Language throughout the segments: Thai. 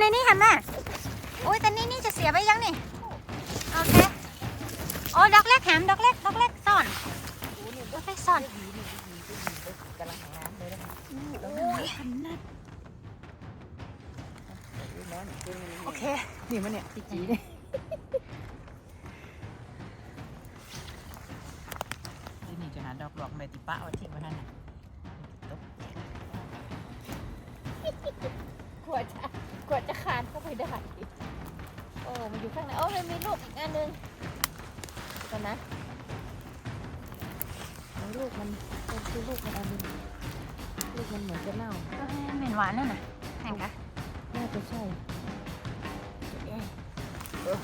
ในนี้ค่ะแม่โอ้ยแต่นี่นี่จะเสียไปยังนี่ โอเค โอ้ดอกเล็กแหมดอกเล็กดอกเล็กซ่อนดอกเล็กซ่อนกำลังงามเลยนะโอ้ยโอเคนี่มันเนี่ยจีจีเนี่ยที่นี่จะหาดอกหลอกเมติป้าเอาทิ้งไว้นั่นน่ะ ไปได้โอ้มันอยู่ข้างในโอ้มันมีลูกอีกอันหนึงก่อนนะเอาลูกมันเป็นคือลูกมันอันหนึงลูกมันเหมือนจะเน่าเอ้ยเหม็นหวานนั่นน่ะแห่งกะน่าจะใช่เอ๊ะเออ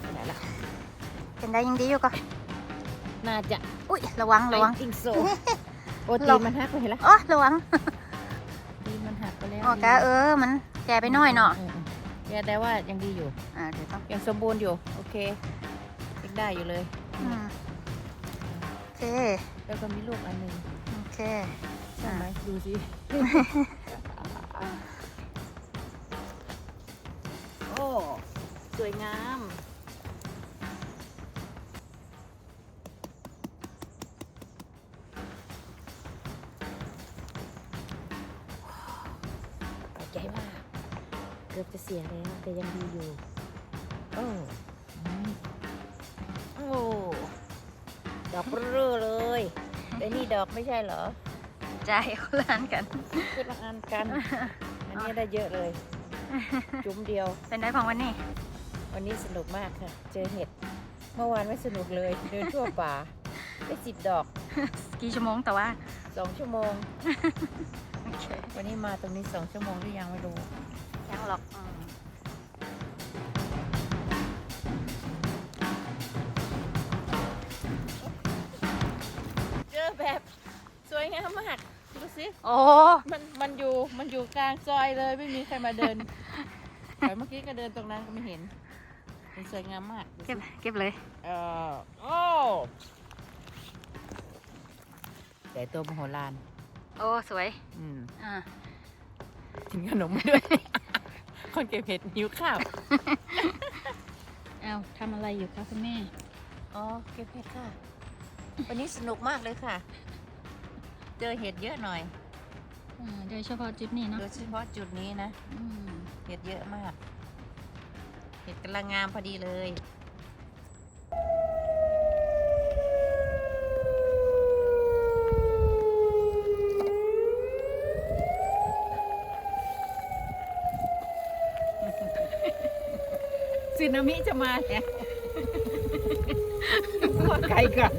ไปไหนล่ะเป็นได้ยังดีอยู่ก็น่าจะอุ้ยระวังระวังจริงโซโอ้หลตีบมันหักไปเห็นแล้วโอ้ระวังตีมันหักไปแล้วโอกะเออมันแก่ไปหน่อยเนาะอืมๆ แย่แต่ว่ายังดีอยู่ อ่าเดี๋ยวต้องยังสมบูรณ์อยู่ โอเคยังได้อยู่เลยอืมโอเค แล้วก็มีลูกอันหนึงโอเค ใช่ไหมดูสิ โอ้ สวยงามตกใจมากเกือบจะเสียแล้วแต่ยังดีอยู่โอ้อืมโอ้ดอกเรื่อเลยแต่นี่ดอกไม่ใช่เหรอใจคนละอันกันคือละอันกัน อันนี้ได้เยอะเลย จุ้มเดียว เป็นได้ของวันนี้ วันนี้สนุกมากค่ะ เจอเห็ด เมื่อวานไม่สนุกเลย เดินทั่วป่าได้สิบดอก กี่ชั่วโมงแต่ว่าสองชั่วโมงโอเควันนี้มาตรงนี้สองชั่วโมงหรือยังไม่รู้ ยังหรอกอืมเจอแบบสวยงามมากดูสิ โอ้ มันมันอยู่มันอยู่กลางซอยเลยไม่มีใครมาเดิน แต่เมื่อกี้ก็เดินตรงนั้นก็ไม่เห็นมันสวยงามมากดูเก็บสิเก็บเลย เออโอ้แต่ตัวมโหฬารโอ้ สวย อืม อ่า กินขนมด้วย คนเก็บเห็ดหิวข้าว เอาทำอะไรอยู่คะคุณแม่ อ๋อ เก็บเห็ดค่ะ วันนี้สนุกมากเลยค่ะ เจอเห็ดเยอะหน่อยอ่าโดยเฉพาะจุดนี้เนาะโดยเฉพาะจุดนี้นะ อืมเห็ดเยอะมาก เห็ดกำลังงามพอดีเลย สึนามิจะมาเนี่ยขวาไก่ก่อน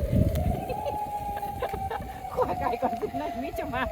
ขวาไก่ก่อนสึนามิจะมา